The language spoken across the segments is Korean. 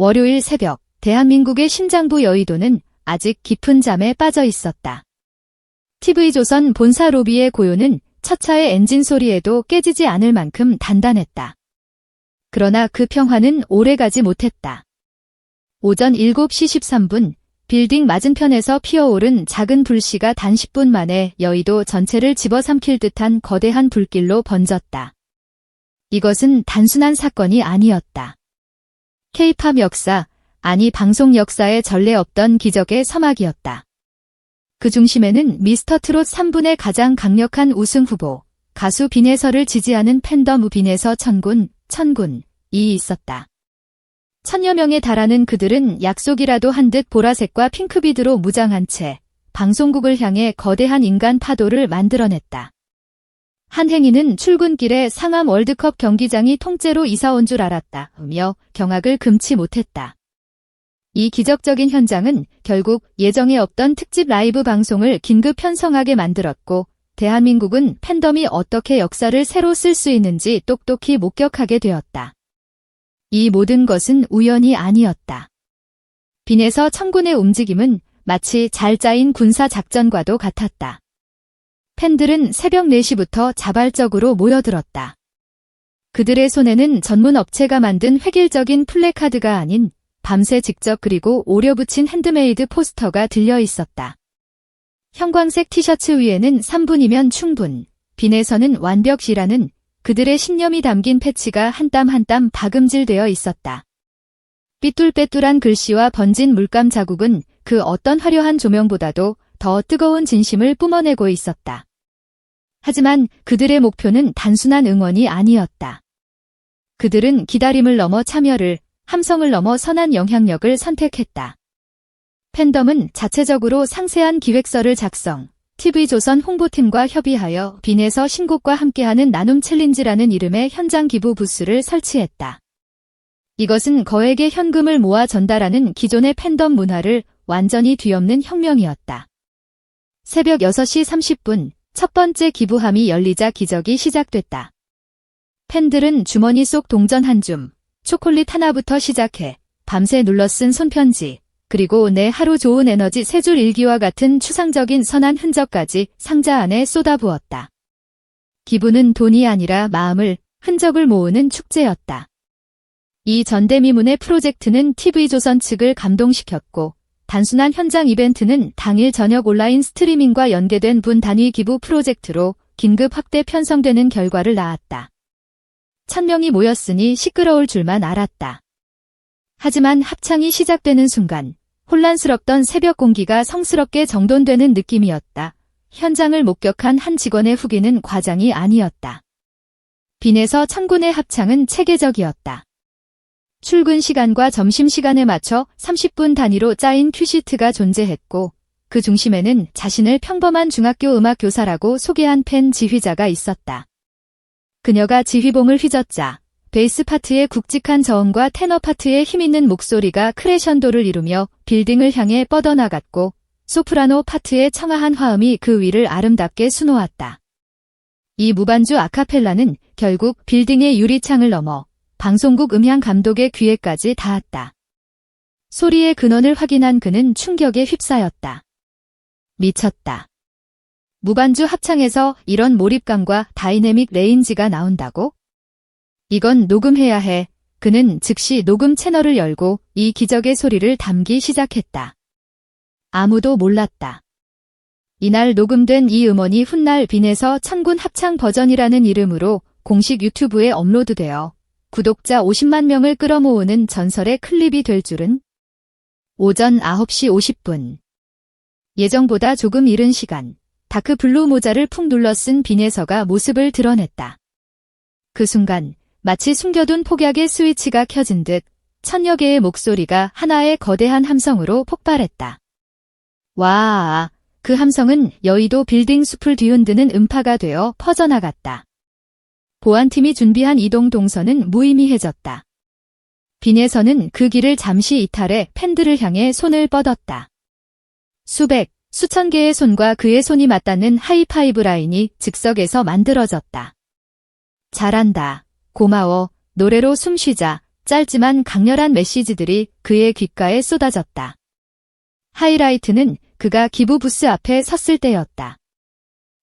월요일 새벽, 대한민국의 심장부 여의도는 아직 깊은 잠에 빠져 있었다. TV조선 본사 로비의 고요는 첫 차의 엔진 소리에도 깨지지 않을 만큼 단단했다. 그러나 그 평화는 오래가지 못했다. 오전 7시 13분, 빌딩 맞은편에서 피어오른 작은 불씨가 단 10분 만에 여의도 전체를 집어삼킬 듯한 거대한 불길로 번졌다. 이것은 단순한 사건이 아니었다. 케이팝 역사, 아니 방송 역사에 전례 없던 기적의 서막이었다. 그 중심에는 미스터 트롯 3분의 가장 강력한 우승 후보, 가수 빈에서를 지지하는 팬덤 빈에서 천군, 천군 이 있었다. 천여 명에 달하는 그들은 약속이라도 한 듯 보라색과 핑크비드로 무장한 채 방송국을 향해 거대한 인간 파도를 만들어냈다. 한 행인은 출근길에 상암 월드컵 경기장이 통째로 이사 온 줄 알았다. 며 경악을 금치 못했다. 이 기적적인 현장은 결국 예정에 없던 특집 라이브 방송을 긴급 편성하게 만들었고 대한민국은 팬덤이 어떻게 역사를 새로 쓸 수 있는지 똑똑히 목격하게 되었다. 이 모든 것은 우연이 아니었다. 빈에서 천군의 움직임은 마치 잘 짜인 군사 작전과도 같았다. 팬들은 새벽 4시부터 자발적으로 모여들었다. 그들의 손에는 전문 업체가 만든 획일적인 플래카드가 아닌 밤새 직접 그리고 오려 붙인 핸드메이드 포스터가 들려 있었다. 형광색 티셔츠 위에는 3분이면 충분, 빈에서는 완벽이라는 그들의 신념이 담긴 패치가 한 땀 한 땀 박음질되어 있었다. 삐뚤빼뚤한 글씨와 번진 물감 자국은 그 어떤 화려한 조명보다도 더 뜨거운 진심을 뿜어내고 있었다. 하지만 그들의 목표는 단순한 응원이 아니었다. 그들은 기다림을 넘어 참여를, 함성을 넘어 선한 영향력을 선택했다. 팬덤은 자체적으로 상세한 기획서를 작성, TV조선 홍보팀과 협의하여 빈에서 신곡과 함께하는 나눔 챌린지라는 이름의 현장 기부 부스를 설치했다. 이것은 거액의 현금을 모아 전달하는 기존의 팬덤 문화를 완전히 뒤엎는 혁명이었다. 새벽 6시 30분 첫 번째 기부함이 열리자 기적이 시작됐다. 팬들은 주머니 속 동전 한 줌, 초콜릿 하나부터 시작해 밤새 눌러쓴 손편지, 그리고 내 하루 좋은 에너지 세 줄 일기와 같은 추상적인 선한 흔적까지 상자 안에 쏟아부었다. 기부는 돈이 아니라 마음을, 흔적을 모으는 축제였다. 이 전대미문의 프로젝트는 TV조선 측을 감동시켰고 단순한 현장 이벤트는 당일 저녁 온라인 스트리밍과 연계된 분 단위 기부 프로젝트로 긴급 확대 편성되는 결과를 낳았다. 천명이 모였으니 시끄러울 줄만 알았다. 하지만 합창이 시작되는 순간 혼란스럽던 새벽 공기가 성스럽게 정돈되는 느낌이었다. 현장을 목격한 한 직원의 후기는 과장이 아니었다. 빈에서 천군의 합창은 체계적이었다. 출근 시간과 점심 시간에 맞춰 30분 단위로 짜인 큐시트가 존재했고 그 중심에는 자신을 평범한 중학교 음악 교사라고 소개한 팬 지휘자가 있었다. 그녀가 지휘봉을 휘젓자 베이스 파트의 굵직한 저음과 테너 파트의 힘있는 목소리가 크레션도를 이루며 빌딩을 향해 뻗어나갔고 소프라노 파트의 청아한 화음이 그 위를 아름답게 수놓았다. 이 무반주 아카펠라는 결국 빌딩의 유리창을 넘어 방송국 음향 감독의 귀에까지 닿았다. 소리의 근원을 확인한 그는 충격에 휩싸였다. 미쳤다. 무반주 합창에서 이런 몰입감과 다이내믹 레인지가 나온다고? 이건 녹음해야 해. 그는 즉시 녹음 채널을 열고 이 기적의 소리를 담기 시작했다. 아무도 몰랐다. 이날 녹음된 이 음원이 훗날 빈에서 천군 합창 버전이라는 이름으로 공식 유튜브에 업로드되어 구독자 50만 명을 끌어모으는 전설의 클립이 될 줄은 오전 9시 50분. 예정보다 조금 이른 시간, 다크 블루 모자를 푹 눌러 쓴 빈에서가 모습을 드러냈다. 그 순간, 마치 숨겨둔 폭약의 스위치가 켜진 듯 천여 개의 목소리가 하나의 거대한 함성으로 폭발했다. 와, 그 함성은 여의도 빌딩 숲을 뒤흔드는 음파가 되어 퍼져나갔다. 보안팀이 준비한 이동 동선은 무의미해졌다. 빈에서는 그 길을 잠시 이탈해 팬들을 향해 손을 뻗었다. 수백, 수천 개의 손과 그의 손이 맞닿는 하이파이브 라인이 즉석에서 만들어졌다. 잘한다. 고마워. 노래로 숨쉬자. 짧지만 강렬한 메시지들이 그의 귓가에 쏟아졌다. 하이라이트는 그가 기부 부스 앞에 섰을 때였다.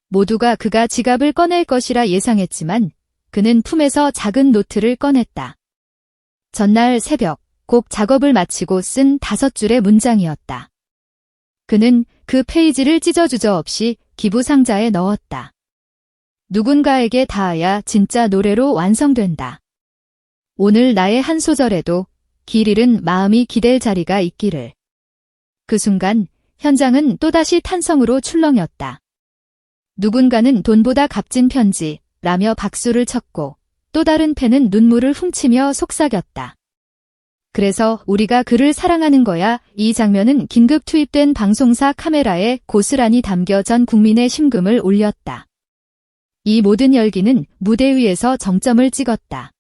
모두가 그가 지갑을 꺼낼 것이라 예상했지만 그는 품에서 작은 노트를 꺼냈다. 전날 새벽 곡 작업을 마치고 쓴 다섯 줄의 문장이었다. 그는 그 페이지를 찢어주저 없이 기부 상자에 넣었다. 누군가에게 닿아야 진짜 노래로 완성된다. 오늘 나의 한 소절에도 길 잃은 마음이 기댈 자리가 있기를. 그 순간 현장은 또다시 탄성으로 출렁였다. 누군가는 돈보다 값진 편지, 라며 박수를 쳤고 또 다른 팬은 눈물을 훔치며 속삭였다. 그래서 우리가 그를 사랑하는 거야 이 장면은 긴급 투입된 방송사 카메라에 고스란히 담겨 전 국민의 심금을 울렸다. 이 모든 열기는 무대 위에서 정점을 찍었다.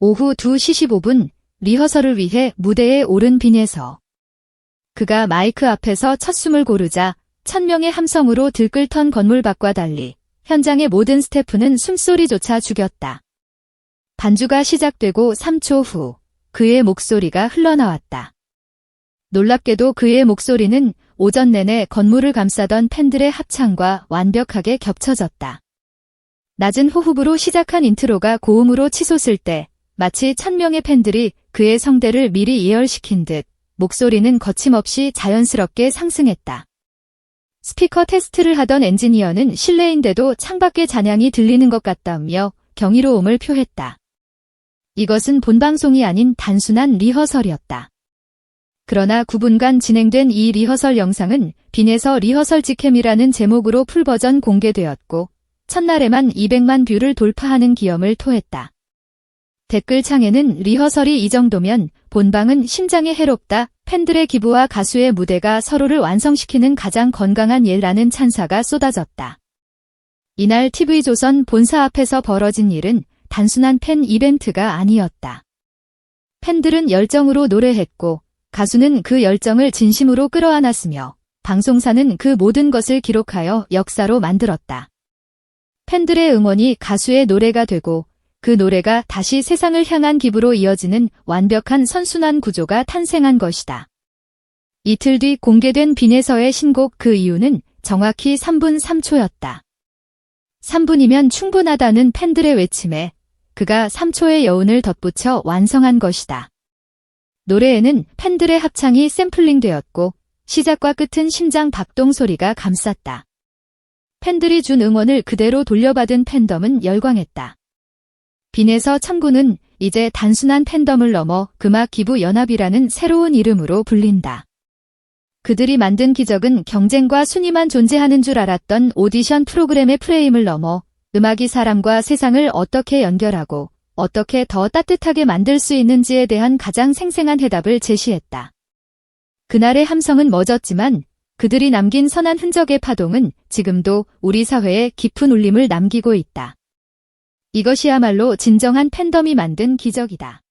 오후 2시 15분 리허설을 위해 무대에 오른 빈에서 그가 마이크 앞에서 첫 숨을 고르자 천명의 함성으로 들끓던 건물 밖과 달리 현장의 모든 스태프는 숨소리조차 죽였다. 반주가 시작되고 3초 후 그의 목소리가 흘러나왔다. 놀랍게도 그의 목소리는 오전 내내 건물을 감싸던 팬들의 합창과 완벽하게 겹쳐졌다. 낮은 호흡으로 시작한 인트로가 고음으로 치솟을 때 마치 천명의 팬들이 그의 성대를 미리 예열시킨 듯 목소리는 거침없이 자연스럽게 상승했다. 스피커 테스트를 하던 엔지니어는 실내인데도 창밖의 잔향이 들리는 것 같다며 경이로움을 표했다. 이것은 본방송이 아닌 단순한 리허설이었다. 그러나 9분간 진행된 이 리허설 영상은 빈에서 리허설 직캠이라는 제목으로 풀버전 공개되었고 첫날에만 200만 뷰를 돌파하는 기염을 토했다. 댓글창에는 리허설이 이 정도면 본방은 심장에 해롭다. 팬들의 기부와 가수의 무대가 서로를 완성시키는 가장 건강한 예라는 찬사가 쏟아졌다. 이날 TV조선 본사 앞에서 벌어진 일은 단순한 팬 이벤트가 아니었다. 팬들은 열정으로 노래했고 가수는 그 열정을 진심으로 끌어안았으며 방송사는 그 모든 것을 기록하여 역사로 만들었다. 팬들의 응원이 가수의 노래가 되고 그 노래가 다시 세상을 향한 기부로 이어지는 완벽한 선순환 구조가 탄생한 것이다. 이틀 뒤 공개된 빈에서의 신곡 그 이유는 정확히 3분 3초였다. 3분이면 충분하다는 팬들의 외침에 그가 3초의 여운을 덧붙여 완성한 것이다. 노래에는 팬들의 합창이 샘플링되었고 시작과 끝은 심장 박동 소리가 감쌌다. 팬들이 준 응원을 그대로 돌려받은 팬덤은 열광했다. 빈에서 천구는 이제 단순한 팬덤을 넘어 금악 기부 연합이라는 새로운 이름으로 불린다. 그들이 만든 기적은 경쟁과 순위만 존재하는 줄 알았던 오디션 프로그램의 프레임을 넘어 음악이 사람과 세상을 어떻게 연결하고 어떻게 더 따뜻하게 만들 수 있는지에 대한 가장 생생한 해답을 제시했다. 그날의 함성은 멎었지만 그들이 남긴 선한 흔적의 파동은 지금도 우리 사회에 깊은 울림을 남기고 있다. 이것이야말로 진정한 팬덤이 만든 기적이다.